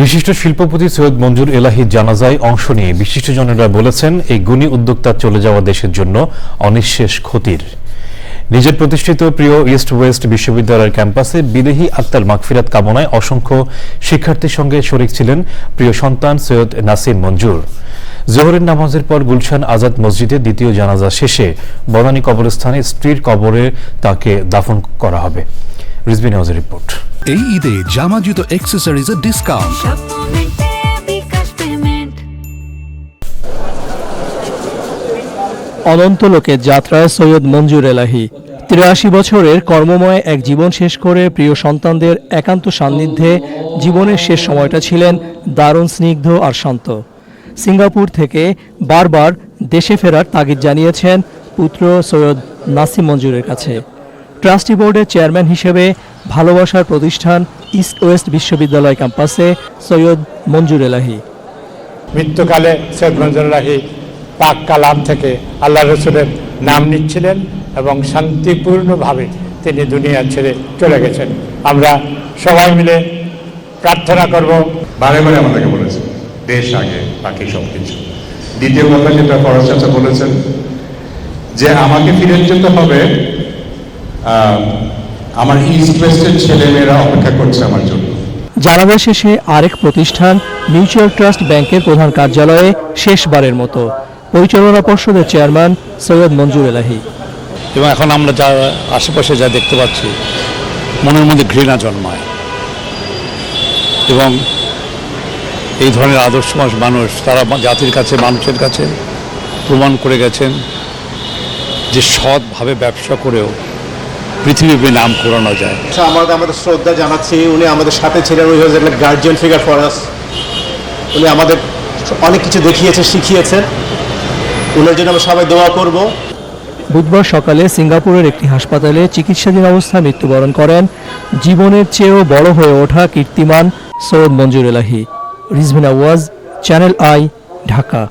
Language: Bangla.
বিশিষ্ট শিল্পপতি সৈয়দ মঞ্জুর এলাহি জানাজায় অংশ নিয়ে বিশিষ্টজনেরা বলেছেন, এই গুণী উদ্যোক্তা চলে যাওয়া দেশের জন্য অনিঃশেষ ক্ষতির। নিজের প্রতিষ্ঠিত প্রিয় ইস্ট ওয়েস্ট বিশ্ববিদ্যালয়ের ক্যাম্পাসে বিদেহী আত্মার মাগফিরাত কামনায় অসংখ্য শিক্ষার্থীর সঙ্গে শরিক ছিলেন প্রিয় সন্তান সৈয়দ নাসিম মঞ্জুর। জোহরের নামাজের পর গুলশান আজাদ মসজিদে দ্বিতীয় জানাজা শেষে বনানী কবরস্থানে স্ত্রীর কবরে তাকে দাফন করা হবে। রিজবি নওয়াজের রিপোর্ট। এই ঈদে জামা জুতো অ্যাক্সেসরিজের ডিসকাউন্ট অনন্ত লোকের যাত্রায় সৈয়দ মঞ্জুর এলাহি। তিরাশি বছরের কর্মময় এক জীবন শেষ করে প্রিয় সন্তানদের একান্ত সান্নিধ্যে জীবনের শেষ সময়টা ছিলেন দারুণ স্নিগ্ধ আর শান্ত। সিঙ্গাপুর থেকে বারবার দেশে ফেরার তাগিদ জানিয়েছেন পুত্র সৈয়দ নাসিম মঞ্জুরের কাছে। ট্রাস্টি বোর্ডের চেয়ারম্যান হিসেবে ভালোবাসার প্রতিষ্ঠান ইস্ট ওয়েস্ট বিশ্ববিদ্যালয় ক্যাম্পাসে সৈয়দ মঞ্জুর এলাহি। মৃত্যুকালে সৈয়দ মঞ্জুর রাহি পাক কালাম থেকে আল্লাহ রসুলের নাম নিচ্ছিলেন এবং শান্তিপূর্ণভাবে তিনি দুনিয়া ছেড়ে চলে গেছেন। আমরা সবাই মিলে প্রার্থনা করব। বারে বারে আমাদেরকে বলেছে দেশ আগে বাকি সব কিছু। দ্বিতীয় কথা যেটা ফরাজ চাচা বলেছেন যে আমাকে ফিরে যেতে হবে আমার ইস্ট ওয়েস্টের ছেলেমেয়েরা অপেক্ষা করছে আমার জন্য। জানাজা শেষে আরেক প্রতিষ্ঠান মিউচুয়াল ট্রাস্ট ব্যাংকের প্রধান কার্যালয়ে শেষবারের মতো। পরিচালনা পর্ষদের চেয়ারম্যান সৈয়দ মঞ্জুর এলাহি। এবং এখন আমরা যা আশেপাশে যা দেখতে পাচ্ছি মনের মধ্যে ঘৃণা জন্মায়। এবং এই ধরনের আদর্শ মানুষ- মানুষ তারা জাতির কাছে মানুষের কাছে প্রমাণ করে গেছেন যে সৎভাবে ব্যবসা করেও পৃথিবীতে নাম করানো যায়। আচ্ছা আমাদের আমাদের শ্রদ্ধা জানাচ্ছি উনি আমাদের সাথে ছিলেন উনি হচ্ছে গার্জিয়ান ফিগার ফর আস উনি আমাদের অনেক কিছু দেখিয়েছে শিখিয়েছে। উনার জন্য আমরা সবাই দোয়া করব। বুধবার সকালে সিঙ্গাপুরের একটি হাসপাতালে চিকিৎসাধীন অবস্থায় মৃত্যুবরণ করেন। জীবনের চেয়েও বড় হয়ে ওঠা কীর্তিমান সৈয়দ মঞ্জুর এলাহি। রিজভিনা ওয়াজ চ্যানেল আই ঢাকা।